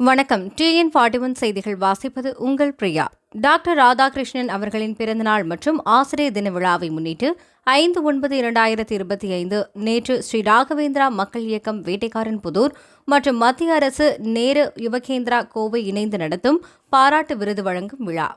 வணக்கம். TN forty one செய்திகள் வாசிப்பது உங்கள் பிரியா. டாக்டர் ராதாகிருஷ்ணன் அவர்களின் பிறந்தநாள் மற்றும் ஆசிரியர் தின விழாவை முன்னிட்டு ஐந்து ஒன்பது இரண்டாயிரத்தி இருபத்தி ஐந்து நேற்று ஸ்ரீ ராகவேந்திரா மக்கள் இயக்கம் வேட்டைக்காரன் புதூர் மற்றும் மத்திய அரசு நேரு யுவகேந்திரா கோவை இணைந்து நடத்தும் பாராட்டு விருது வழங்கும் விழா.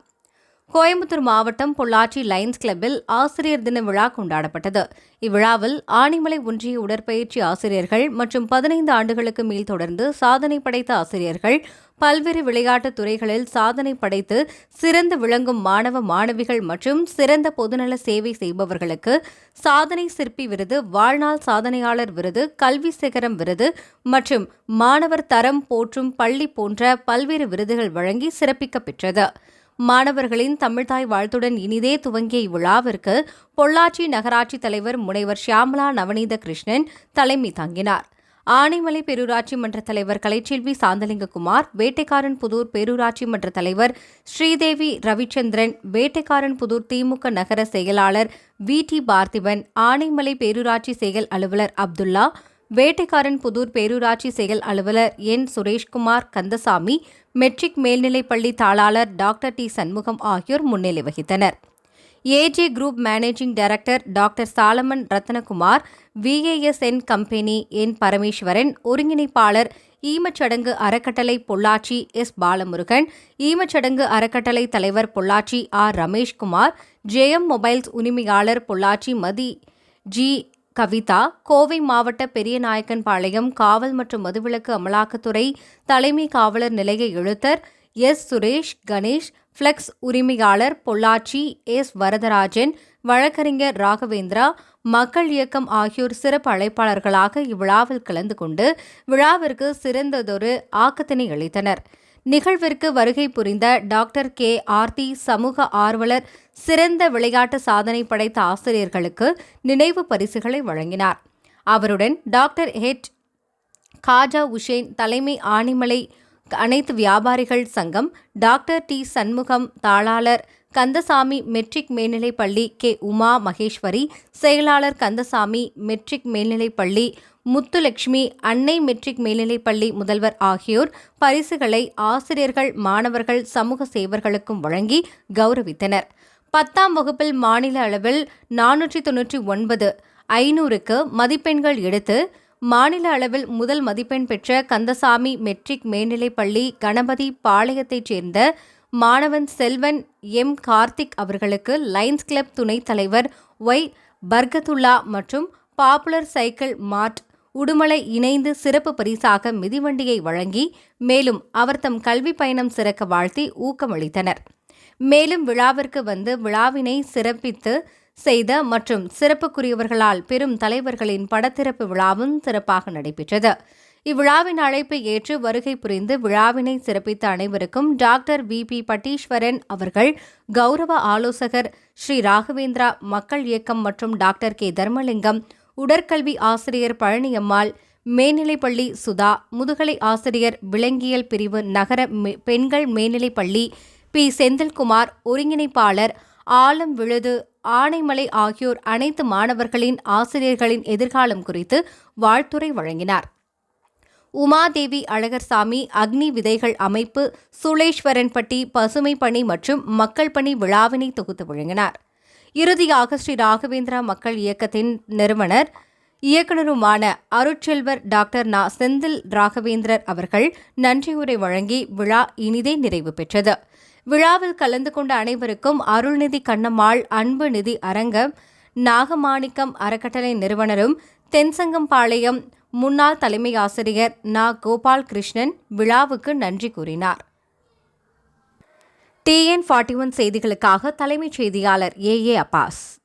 கோயம்புத்தூர் மாவட்டம் பொள்ளாச்சி லைன்ஸ் கிளப்பில் ஆசிரியர் தின விழா கொண்டாடப்பட்டது. இவ்விழாவில் ஆணிமலை ஒன்றிய உடற்பயிற்சி ஆசிரியர்கள் மற்றும் பதினைந்து ஆண்டுகளுக்கு மேல் தொடர்ந்து சாதனை படைத்த ஆசிரியர்கள் பல்வேறு விளையாட்டுத் துறைகளில் சாதனை படைத்து சிறந்து விளங்கும் மாணவ மாணவிகள் மற்றும் சிறந்த பொதுநல சேவை செய்பவர்களுக்கு சாதனை சிற்பி விருது வாழ்நாள் சாதனையாளர் விருது கல்வி சிகரம் விருது மற்றும் மாணவர் தரம் போற்றும் பள்ளி போன்ற பல்வேறு விருதுகள் வழங்கி சிறப்பிக்க பெற்றது மாணவர்களின் தமிழ்தாய் வாழ்த்துடன் இனிதே துவங்கிய இவ்விழாவிற்கு பொள்ளாச்சி நகராட்சி தலைவர் முனைவர் ஷியாமலா நவநீத கிருஷ்ணன் தலைமை தாங்கினார். ஆனைமலை பேரூராட்சி மன்ற தலைவர் கலைச்செல்வி சாந்தலிங்ககுமார் வேட்டைக்காரன் புதூர் பேரூராட்சி மன்ற தலைவர் ஸ்ரீதேவி ரவிச்சந்திரன் வேட்டைக்காரன் புதூர் திமுக நகர செயலாளர் வி டி பார்த்திபன் ஆனைமலை பேரூராட்சி செயல் அலுவலர் அப்துல்லா வேட்டைக்காரன் புதூர் பேரூராட்சி செயல் அலுவலர் என். சுரேஷ்குமார் கந்தசாமி மெட்ரிக் மேல்நிலைப்பள்ளி தாளாளர் டாக்டர் டி. சண்முகம் ஆகியோர் முன்னிலை வகித்தனர். AJ group managing director doctor Solomon Rathnakumar VASN company N. Parameswaran ஒருங்கிணைப்பாளர் ஈமச்சடங்கு அறக்கட்டளை பொள்ளாச்சி எஸ். பாலமுருகன் ஈமச்சடங்கு அறக்கட்டளை தலைவர் பொள்ளாச்சி ஆர். ரமேஷ்குமார் ஜெயம் மொபைல்ஸ் உரிமையாளர் பொள்ளாச்சி மதி ஜி. கவிதா கோவை மாவட்ட பெரியநாயக்கன்பாளையம் காவல் மற்றும் மதுவிலக்கு அமலாக்கத்துறை தலைமை காவலர் நிலைய எழுத்தர் எஸ். சுரேஷ் கணேஷ் ஃப்ளெக்ஸ் உரிமையாளர் பொள்ளாச்சி எஸ். வரதராஜன் வழக்கறிஞர் ராகவேந்திரா மக்கள் இயக்கம் ஆகியோர் சிறப்பு அழைப்பாளர்களாக இவ்விழாவில் கலந்து கொண்டு விழாவிற்கு சிறந்ததொரு ஆக்கத்தினை அளித்தனர். நிகழ்விற்கு வருகை புரிந்த டாக்டர் கே. ஆர்த்தி சமூக ஆர்வலர் சிறந்த விளையாட்டு சாதனை படைத்த ஆசிரியர்களுக்கு நினைவு பரிசுகளை வழங்கினார். அவருடன் டாக்டர் ஹெட் காஜா உஷேன் தலைமை ஆணிமலை அனைத்து வியாபாரிகள் சங்கம் டாக்டர் டி. சண்முகம் தாளாளர் கந்தசாமி மெட்ரிக் மேல்நிலைப்பள்ளி கே. உமா மகேஸ்வரி செயலாளர் கந்தசாமி மெட்ரிக் மேல்நிலைப்பள்ளி முத்துலட்சுமி அன்னை மெட்ரிக் மேல்நிலைப்பள்ளி முதல்வர் ஆகியோர் பரிசுகளை ஆசிரியர்கள் மாணவர்கள் சமூக சேவர்களுக்கும் வழங்கி கௌரவித்தனர். பத்தாம் வகுப்பில் மாநில அளவில் நானூற்றி தொன்னூற்றி ஒன்பது ஐநூறுக்கு மதிப்பெண்கள் எடுத்து மாநில அளவில் முதல் மதிப்பெண் பெற்ற கந்தசாமி மெட்ரிக் மேல்நிலைப்பள்ளி கணபதி பாளையத்தைச் சேர்ந்த மாணவன் செல்வன் எம். கார்த்திக் அவர்களுக்கு லைன்ஸ் கிளப் துணைத் தலைவர் ஒய். பர்கத்துல்லா மற்றும் பாப்புலர் சைக்கிள் மார்ட் உடுமலை இணைந்து சிறப்பு பரிசாக மிதிவண்டியை வழங்கி மேலும் அவர் தம் கல்வி பயணம் சிறக்க வாழ்த்தி ஊக்கமளித்தனர். மேலும் விழாவிற்கு வந்து விழாவினை சிறப்பித்து செய்த மற்றும் சிறப்புக்குரியவர்களால் பெரும் தலைவர்களின் படத்திறப்பு விழாவும் சிறப்பாக நடைபெற்றது. இவ்விழாவின் அழைப்பை ஏற்று வருகை புரிந்து விழாவினை சிறப்பித்த அனைவருக்கும் டாக்டர் வி. பி. பட்டீஸ்வரன் அவர்கள் கௌரவ ஆலோசகர் ஸ்ரீ ராகவேந்திரா மக்கள் இயக்கம் மற்றும் டாக்டர் கே. தர்மலிங்கம் உடற்கல்வி ஆசிரியர் பழனியம்மாள் மேல்நிலைப்பள்ளி சுதா முதுகலை ஆசிரியர் விலங்கியல் பிரிவு நகர பெண்கள் மேல்நிலைப்பள்ளி பி. செந்தில்குமார் ஒருங்கிணைப்பாளர் ஆலம் விழுது ஆனைமலை ஆகியோர் அனைத்து மாணவர்களின் ஆசிரியர்களின் எதிர்காலம் குறித்து வாழ்த்துரை வழங்கினார். உமாதேவி அழகர்சாமி அக்னி விதைகள் அமைப்பு சுளேஸ்வரன்பட்டி பசுமை பணி மற்றும் மக்கள் பணி விழாவினை தொகுத்து வழங்கினார். இறுதியாக ஸ்ரீ ராகவேந்திரா மக்கள் இயக்கத்தின் நிறுவனர் இயக்குநருமான அருட்செல்வர் டாக்டர் நா. செந்தில் ராகவேந்திரர் அவர்கள் நன்றியுரை வழங்கி விழா இனிதே நிறைவு பெற்றது. விழாவில் கலந்து கொண்ட அனைவருக்கும் அருள்நிதி கண்ணம்மாள் அன்பு நிதி அரங்கம் நாகமாணிக்கம் அறக்கட்டளை நிறுவனரும் தென்சங்கம்பாளையம் முன்னாள் தலைமை ஆசிரியர் நா. கோபால் கிருஷ்ணன் விழாவுக்கு நன்றி கூறினார். டிஎன் ஃபார்ட்டி ஒன் செய்திகளுக்காக தலைமைச் செய்தியாளர் ஏ ஏ அப்பாஸ்.